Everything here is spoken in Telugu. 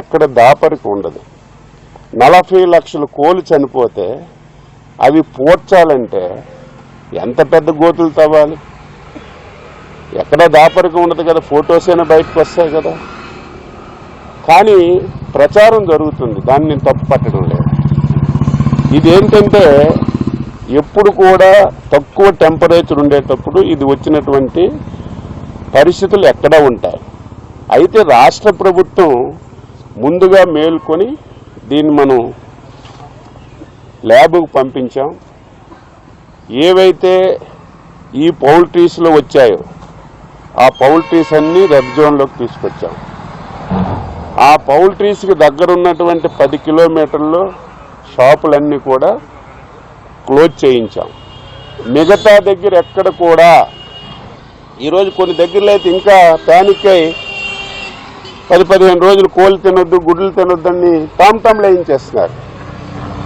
ఎక్కడ దాపరికి ఉండదు. నలభై లక్షల కోళ్ళు చనిపోతే అవి పోడ్చాలంటే ఎంత పెద్ద గోతులు తవ్వాలి? ఎక్కడ దాపరికి ఉండదు కదా ఫొటోస్ అయినా బయటకు వస్తాయి కదా. కానీ ప్రచారం జరుగుతుంది దాన్ని నేను తప్పు పట్టడం లేదు. ఇదేంటంటే ఎప్పుడు కూడా తక్కువ టెంపరేచర్ ఉండేటప్పుడు ఇది వచ్చినటువంటి పరిస్థితులు ఎక్కడ ఉంటాయి. అయితే రాష్ట్ర ప్రభుత్వం ముందుగా మేల్కొని దీన్ని మనం ల్యాబ్కు పంపించాం. ఏవైతే ఈ పౌల్ట్రీస్లో వచ్చాయో ఆ పౌల్ట్రీస్ అన్నీ రెడ్ జోన్లోకి తీసుకొచ్చాం. ఆ పౌల్ట్రీస్కి దగ్గర ఉన్నటువంటి పది కిలోమీటర్లు షాపులన్నీ కూడా క్లోజ్ చేయించాం. మిగతా దగ్గర ఎక్కడ కూడా ఈరోజు కొన్ని దగ్గరలో అయితే ఇంకా ప్యానిక్ అయి పది పదిహేను రోజులు కోళ్ళు తినొద్దు గుడ్లు తినొద్దని టామ్ టామ్లు వేయించేస్తున్నారు